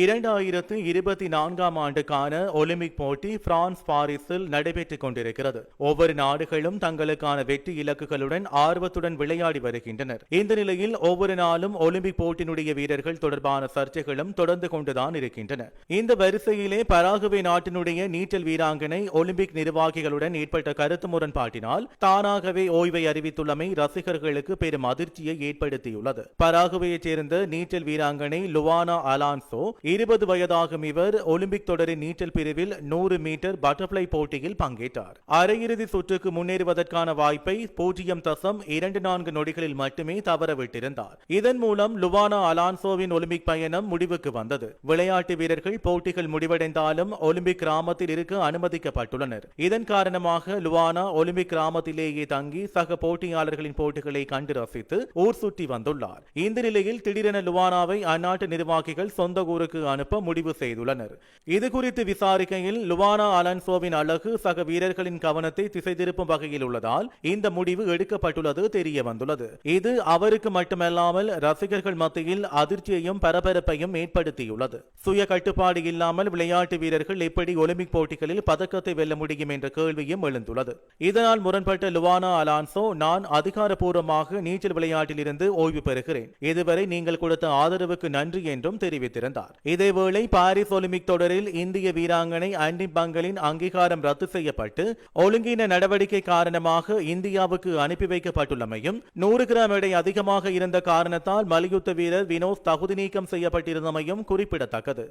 இரண்டாயிரத்து இருபத்தி நான்காம் ஆண்டுக்கான ஒலிம்பிக் போட்டி பிரான்ஸ் பாரிஸில் நடைபெற்றுக் கொண்டிருக்கிறது. ஒவ்வொரு நாடுகளும் தங்களுக்கான வெற்றி இலக்குகளுடன் ஆர்வத்துடன் விளையாடி வருகின்றனர். இந்த நிலையில் ஒவ்வொரு நாளும் ஒலிம்பிக் போட்டியினுடைய வீரர்கள் தொடர்பான சர்ச்சைகளும் தொடர்ந்து கொண்டுதான் இருக்கின்றன. இந்த வரிசையிலே பராகுவே நாட்டினுடைய நீச்சல் வீராங்கனை ஒலிம்பிக் நிர்வாகிகளுடன் ஏற்பட்ட கருத்து முரண்பாட்டினால் தானாகவே ஓய்வை அறிவித்துள்ளமை ரசிகர்களுக்கு பெரும் அதிர்ச்சியை ஏற்படுத்தியுள்ளது. பராகுவையைச் சேர்ந்த நீச்சல் வீராங்கனை லுவானா அலான்சோ இருபது வயதாகும் இவர் ஒலிம்பிக் தொடரின் நீச்சல் பிரிவில் நூறு மீட்டர் பட்டர்ஃபிளை போட்டியில் பங்கேற்றார். அரையிறுதி சுற்றுக்கு முன்னேறுவதற்கான வாய்ப்பை பூஜ்ஜியம் தசம் இரண்டு நான்கு நொடிகளில் மட்டுமே தவறவிட்டிருந்தார். இதன் மூலம் லுவானா அலான்சோவின் ஒலிம்பிக் பயணம் முடிவுக்கு வந்தது. விளையாட்டு வீரர்கள் போட்டிகள் முடிவடைந்தாலும் ஒலிம்பிக் கிராமத்தில் இருக்க அனுமதிக்கப்பட்டுள்ளனர். இதன் காரணமாக லுவானா ஒலிம்பிக் கிராமத்திலேயே தங்கி சக போட்டியாளர்களின் போட்டிகளை கண்டு ரசித்து ஊர் சுற்றி வந்துள்ளார். இந்த நிலையில் திடீரென லுவானாவை அந்நாட்டு நிர்வாகிகள் சொந்த ஊருக்கு அனுப்ப முடிவு செய்துள்ளனர். இது குறித்து விசாரிக்கையில் லுவானா அலன்சோவின் அழகு சக வீரர்களின் கவனத்தை திசை திருப்பும் வகையில் உள்ளதால் இந்த முடிவு எடுக்கப்பட்டுள்ளது தெரிய வந்துள்ளது இது அவருக்கு மட்டுமல்லாமல் ரசிகர்கள் மத்தியில் அதிர்ச்சியையும் பரபரப்பையும் ஏற்படுத்தியுள்ளது. சுய கட்டுப்பாடு இல்லாமல் விளையாட்டு வீரர்கள் எப்படி ஒலிம்பிக் போட்டிகளில் பதக்கத்தை வெல்ல முடியும் என்ற கேள்வியும் எழுந்துள்ளது. இதனால் முரண்பட்ட லுவானா அலான்சோ நான் அதிகாரப்பூர்வமாக நீச்சல் விளையாட்டில் இருந்து ஓய்வு பெறுகிறேன். இதுவரை நீங்கள் கொடுத்த ஆதரவுக்கு நன்றி என்றும் தெரிவித்திருந்தார். இதேவேளை பாரிஸ் ஒலிம்பிக் தொடரில் இந்திய வீராங்கனை அண்டி பங்கலின் அங்கீகாரம் ரத்து செய்யப்பட்டு ஒழுங்கின நடவடிக்கை காரணமாக இந்தியாவுக்கு அனுப்பி வைக்கப்பட்டுள்ளமையும் நூறு கிராம் எடை அதிகமாக இருந்த காரணத்தால் மல்யுத்த வீரர் வினோத் தகுதி நீக்கம் செய்யப்பட்டிருந்தமையும் குறிப்பிடத்தக்கது.